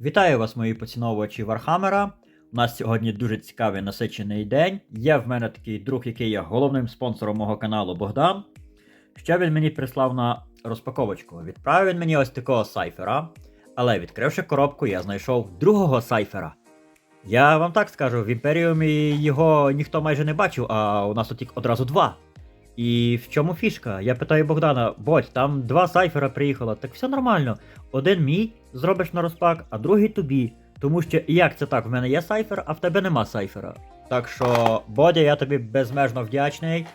Вітаю вас, мої поціновувачі Вархаммера. У нас сьогодні дуже цікавий насичений день. Є в мене такий друг, який є головним спонсором мого каналу Богдан. Що він мені прислав на розпаковочку? Відправив він мені ось такого сайфера. Але відкривши коробку, я знайшов другого сайфера. Я вам так скажу, в Імперіумі його ніхто майже не бачив, а у нас тут одразу два. І в чому фішка? Я питаю Богдана, бодь, там два сайфера приїхало, так все нормально. Один мій зробиш на розпак, а другий тобі. Тому що як це так, в мене є сайфер, а в тебе нема сайфера. Так що, Бодя, я тобі безмежно вдячний.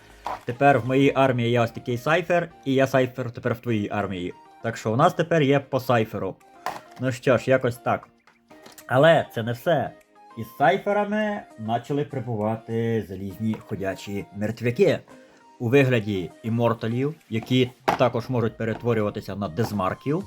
Тепер в моїй армії є ось такий сайфер, і я сайфер тепер в твоїй армії. Так що у нас тепер є по сайферу. Ну що ж, якось так. Але це не все. Із сайферами почали прибувати залізні ходячі мертвяки у вигляді іморталів, які також можуть перетворюватися на дезмарків.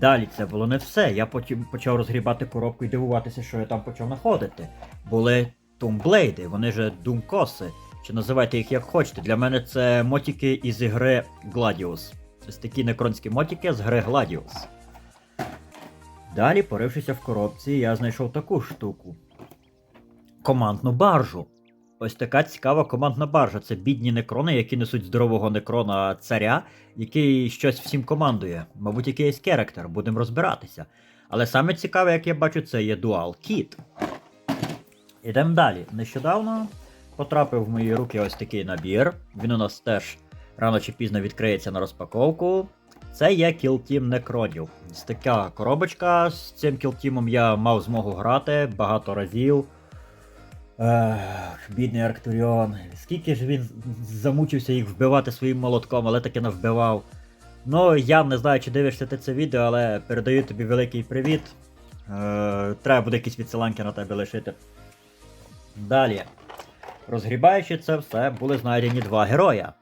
Далі це було не все. Я потім почав розгрібати коробку і дивуватися, що я там почав знаходити. Були тумблейди, вони же думкоси. Чи називайте їх як хочете. Для мене це мотики із ігри Gladius. Ось такі некронські мотики з гри Gladius. Далі, порившися в коробці, я знайшов таку штуку. Командну баржу. Ось така цікава командна баржа. Це бідні некрони, які несуть здорового некрона царя, який щось всім командує. Мабуть, якийсь керектер, будемо розбиратися. Але саме цікаве, як я бачу, це є Dual Kit. Ідемо далі. Нещодавно потрапив в мої руки ось такий набір. Він у нас теж рано чи пізно відкриється на розпаковку. Це є кілтім некронів. Ось така коробочка. З цим кілтімом я мав змогу грати багато разів. Ех, бідний Арктуріон. Скільки ж він замучився їх вбивати своїм молотком, але таки не вбивав. Ну, я не знаю, чи дивишся ти це відео, але передаю тобі великий привіт. Е, треба буде якісь відсиланки на тебе лишити. Далі. Розгрібаючи це все, були знайдені два героя: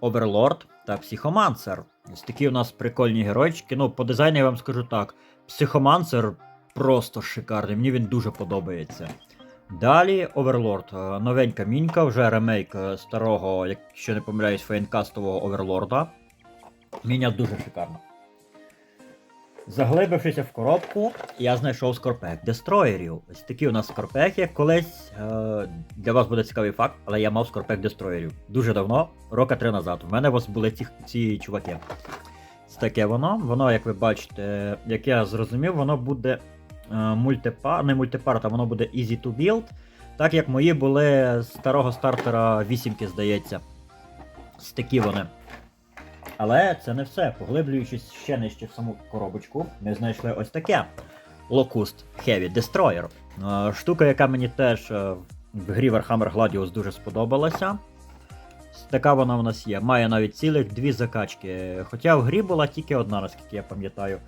Оверлорд та Психомансер. Ось такі у нас прикольні геройчики. Ну, по дизайну я вам скажу так: Психомансер просто шикарний, мені він дуже подобається. Далі Оверлорд. Новенька мінька, вже ремейк е, старого, якщо не помиляюсь, фейнкастового Оверлорда. Міня дуже шикарна. Заглибившися в коробку, я знайшов скорпек дестроєрів. Ось такі у нас скорпеки. Колись е, для вас буде цікавий факт, але я мав скорпек дестроєрів. Дуже давно, рока три назад. У мене ось були ці, ці чуваки. Ось таке воно. Воно, як ви бачите, як я зрозумів, воно буде мультипар, не мультипар, а воно буде easy to build. Так як мої були старого стартера вісімки, здається. Ось такі вони. Але це не все. Поглиблюючись ще нижче в саму коробочку, ми знайшли ось таке. Locust Heavy Destroyer. Е, Штука, яка мені теж е, в грі Warhammer Gladius дуже сподобалася. Така вона в нас є. Має навіть цілих дві закачки. Хоча в грі була тільки одна, наскільки я пам'ятаю.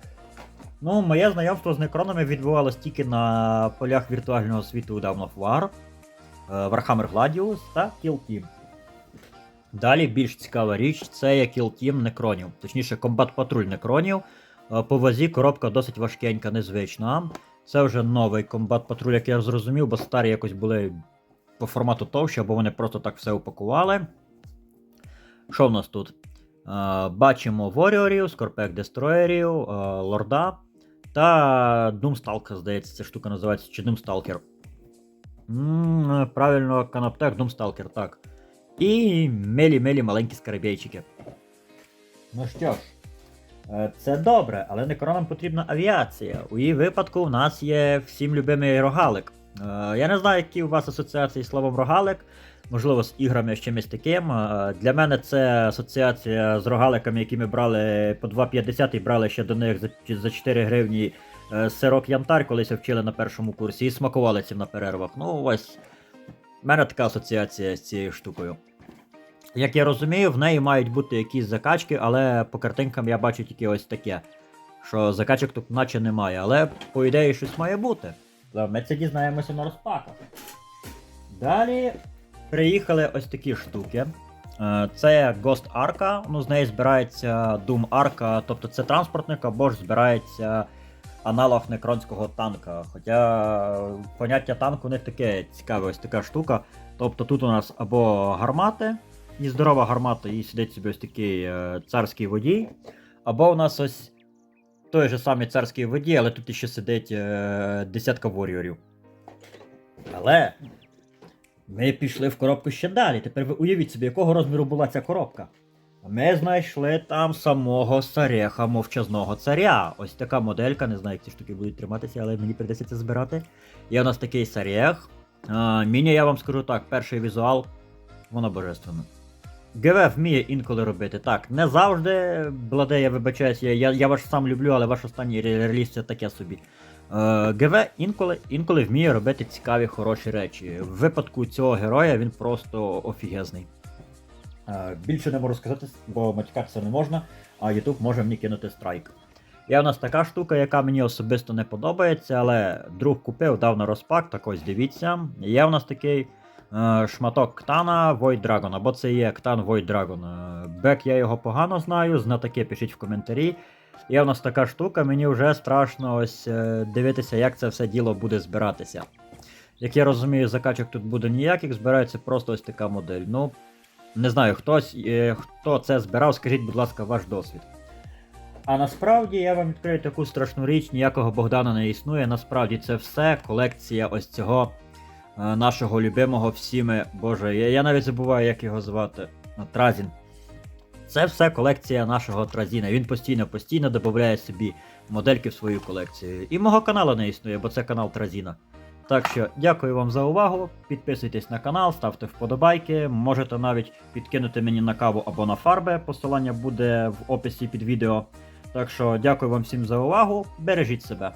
Ну, моє знайомство з некронами відбувалось тільки на полях віртуального світу of War, е, Warhammer Gladius та Kill Team. Далі більш цікава річ це є Kill Team некронів, точніше, комбат патруль некронів. Е, По вазі коробка досить важкенька, незвична. Це вже новий комбат патруль, як я зрозумів, бо старі якось були по формату товщі, або вони просто так все упакували. Що в нас тут? Е, Бачимо Воріорів, Скорпек Дестроєрів, Лорда та Doomstalker, здається, ця штука називається чи. М, Правильно, Канаптек, Doomstalker, так. І мелі-мелі маленькі скарабейчики. Ну що ж, е, це добре, але некронам потрібна авіація. У її випадку в нас є всім любимий рогалик. Е, Я не знаю, які у вас асоціації з словом рогалик. Можливо, з іграми з чимось таким. Для мене це асоціація з рогаликами, які ми брали по 2,50 і брали ще до них за, за 4 гривні е, сирок янтар, колись вчили на першому курсі, і смакували цим на перервах. Ну, ось. У мене така асоціація з цією штукою. Як я розумію, в неї мають бути якісь закачки, але по картинкам я бачу тільки ось таке. Що закачок тут наче немає, але по ідеї щось має бути. Ми це дізнаємося на розпаках. Далі приїхали ось такі штуки. Е, Це Ghost Arca, ну з неї збирається Doom Arca, тобто це транспортник або ж збирається аналог некронського танка. Хоча поняття танку них таке цікаве, ось така штука. Тобто тут у нас або гармати, і здорова гармата, і сидить собі ось такий е, царський водій. Або у нас ось той же самий царській воді, але тут ще сидить е, десятка воріорів. Але ми пішли в коробку ще далі. Тепер ви уявіть собі, якого розміру була ця коробка. Ми знайшли там самого Сареха мовчазного царя. Ось така моделька, не знаю, як ці штуки будуть триматися, але мені прийдеться це збирати. Є у нас такий Сарех. Міні, я вам скажу так, перший візуал, воно божественно. ГВ вміє інколи робити. Так, не завжди, Бладе, я вибачаюсь, я, я, я вас сам люблю, але ваш останній ре- реліз це таке собі. Е, ГВ інколи, інколи вміє робити цікаві, хороші речі. В випадку цього героя він просто офігезний. Е, більше не можу сказати, бо матюкатися не можна, а YouTube може мені кинути страйк. Є у нас така штука, яка мені особисто не подобається, але друг купив, дав на розпак, так ось дивіться. Є у нас такий е, шматок Ктана Void Dragon, або це є Ктан Void Dragon. Е, Бек я його погано знаю, знатоки пишіть в коментарі. Є у нас така штука, мені вже страшно ось е, дивитися, як це все діло буде збиратися. Як я розумію, закачок тут буде ніяких, збирається просто ось така модель. Ну, не знаю, хтось, е, хто це збирав, скажіть, будь ласка, ваш досвід. А насправді я вам відкрию таку страшну річ, ніякого Богдана не існує. Насправді це все колекція ось цього е, нашого любимого всіми. Боже, я, я навіть забуваю, як його звати. Тразін. Це все колекція нашого Тразіна. Він постійно постійно додає собі модельки в свою колекцію. І мого каналу не існує, бо це канал Тразіна. Так що дякую вам за увагу. Підписуйтесь на канал, ставте вподобайки. Можете навіть підкинути мені на каву або на фарби. Посилання буде в описі під відео. Так що дякую вам всім за увагу. Бережіть себе.